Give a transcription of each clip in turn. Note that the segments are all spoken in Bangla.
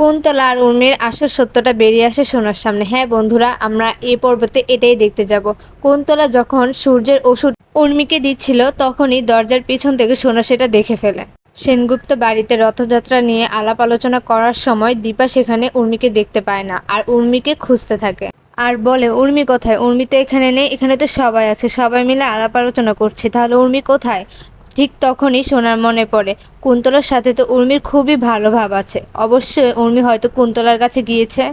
কুন্তলা আর উর্মির আসল সত্যটা বেরিয়ে আসে সোনার সামনে। হ্যাঁ বন্ধুরা, আমরা এই পর্বতে এটাই দেখতে যাব। কুন্তলা যখন সূর্যের ওষুধ উর্মিকে দিচ্ছিল, তখনই দরজার পিছন থেকে সোনা সেটা দেখে ফেলে। সেনগুপ্ত বাড়িতে রথযাত্রা নিয়ে আলাপ আলোচনা করার সময় দীপা সেখানে উর্মিকে দেখতে পায় না আর উর্মিকে খুঁজতে থাকে। আর বলে, উর্মি কোথায়? উর্মি তো এখানে নেই, এখানে তো সবাই আছে, সবাই মিলে আলাপ আলোচনা করছে। তাহলে উর্মি কোথায়? ঠিক তখনই সোনার মনে পড়ে। কুন্তলার সাথে তো উর্মির খুবই ভালো ভাব আছে। অবশ্যই উর্মি হয়তো কুন্তলার কাছে গিয়েছে।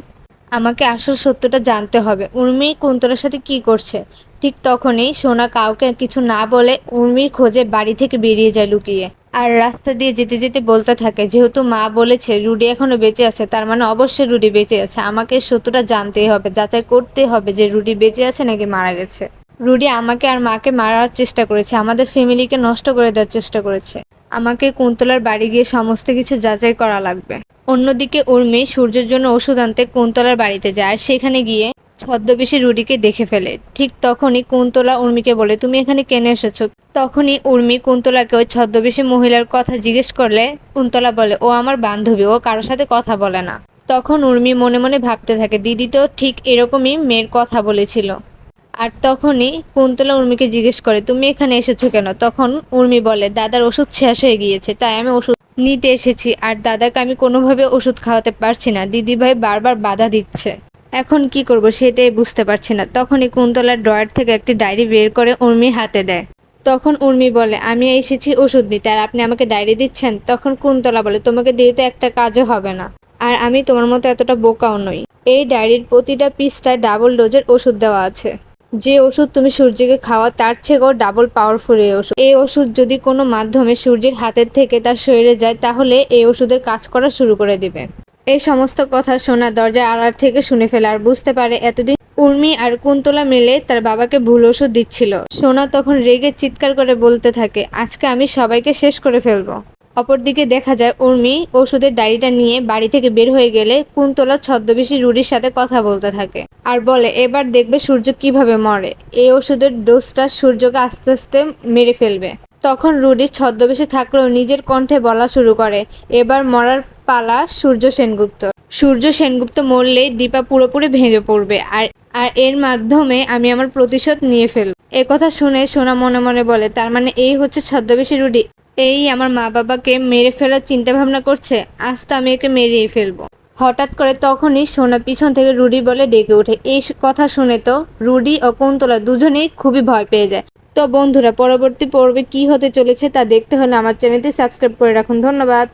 আমাকে আসল সত্যটা জানতে হবে। উর্মি কুন্তলার সাথে কি করছে? ঠিক তখনই সোনা কাউকে কিছু না বলে উর্মির খোঁজে বাড়ি থেকে বেরিয়ে যায় লুকিয়ে। আর রাস্তা দিয়ে যেতে যেতে বলতে থাকে, যেহেতু মা বলেছে রুডি এখনও বেঁচে আছে, তার মানে অবশ্যই রুডি বেঁচে আছে। আমাকে সত্যটা জানতেই হবে, যাচাই করতে হবে যে রুডি বেঁচে আছে নাকি মারা গেছে। রুডি আমাকে আর মাকে মারার চেষ্টা করেছে, আমাদের ফ্যামিলিকে নষ্ট করে দেওয়ার চেষ্টা করেছে। আমাকে কুন্তলার বাড়ি গিয়ে সমস্ত কিছু যাচাই করা লাগবে। অন্যদিকে উর্মি সূর্যের জন্য ওষুধ আনতে কুন্তলার বাড়িতে যায় আর সেখানে গিয়ে ছদ্মবেশী রুডিকে দেখে ফেলে। ঠিক তখনই কুন্তলা উর্মিকে বলে, তুমি এখানে কেন এসেছ? তখনই উর্মি কুন্তলাকে ওই ছদ্মবেশী মহিলার কথা জিজ্ঞেস করলে কুন্তলা বলে, ও আমার বান্ধবী, ও কারোর সাথে কথা বলে না। তখন উর্মি মনে মনে ভাবতে থাকে, দিদি তো ঠিক এরকমই মেয়ের কথা বলেছিল। আর তখনই কুন্তলা উর্মিকে জিজ্ঞেস করে, তুমি এখানে এসেছ কেন? তখন উর্মি বলে, দাদার ওষুধ শেষ হয়ে গিয়েছে, তাই আমি ওষুধ নিতে এসেছি, আর দাদাকে আমি কোনোভাবে ওষুধ খাওয়াতে পারছি না। দিদিভাই বারবার বাধা দিচ্ছে। এখন কি করব সেটাই বুঝতে পারছি না। তখনই কুন্তলার ড্রয়ার থেকে একটি ডায়েরি বের করে উর্মির হাতে দেয়। তখন উর্মি বলে, আমি এসেছি ওষুধ নিতে, আর আপনি আমাকে ডায়েরি দিচ্ছেন? তখন কুন্তলা বলে, তোমাকে দিয়ে তো একটা কাজও হবে না, আর আমি তোমার মতো এতটা বোকাও নই। এই ডায়েরির প্রতিটা পৃষ্ঠায় ডাবল ডোজের ওষুধ দেওয়া আছে। যে ওষুধ তুমি সূর্যকে খাওয়া তার থেকেও ডাবল পাওয়ারফুল এই ওষুধ। এই ওষুধ যদি কোনো মাধ্যমে সূর্যের হাতের থেকে তার শরীরে যায়, তাহলে এই ওষুধের কাজ করা শুরু করে দিবে। এই সমস্ত কথা সোনা দরজার আড়ার থেকে শুনে ফেলে আর বুঝতে পারে এতদিন উর্মি আর কুন্তলা মিলে তার বাবাকে ভুল ওষুধ দিচ্ছিল। সোনা তখন রেগে চিৎকার করে বলতে থাকে, আজকে আমি সবাইকে শেষ করে ফেলব। অপরদিকে দেখা যায়, উর্মি ওষুধের ডায়েরিটা নিয়ে বাড়ি থেকে বের হয়ে গেলে কুন্তলা ছদ্মবেশী রুডির সাথে কথা বলতে থাকে আর বলে, এবার দেখবে সূর্য কীভাবে মরে। এই ওষুধের ডোজটা সূর্যকে আস্তে আস্তে মেরে ফেলবে। তখন রুডি ছদ্মবেশী থাকলেও নিজের কণ্ঠে বলা শুরু করে, এবার মরার পালা সূর্য সেনগুপ্ত। সূর্য সেনগুপ্ত মরলেই দীপা পুরোপুরি ভেঙে পড়বে আর আর এর মাধ্যমে আমি আমার প্রতিশোধ নিয়ে ফেলব। কথা শুনে সোনা মনে মনে বলে, তার মানে এই হচ্ছে ছদ্মবেশী রুডি? এই আমার মা বাবাকে মেরে ফেলার চিন্তা ভাবনা করছে। আজ তো আমি একে মেরেই ফেলব। হঠাৎ করে তখনই সোনা পিছন থেকে রুডি বলে ডেকে ওঠে। এই কথা শুনে তো রুডি ও কুন্তলা দুজনেই খুবই ভয় পেয়ে যায়। তো বন্ধুরা, পরবর্তী পর্বে কি হতে চলেছে তা দেখতে হলে আমার চ্যানেলটি সাবস্ক্রাইব করে রাখুন। ধন্যবাদ।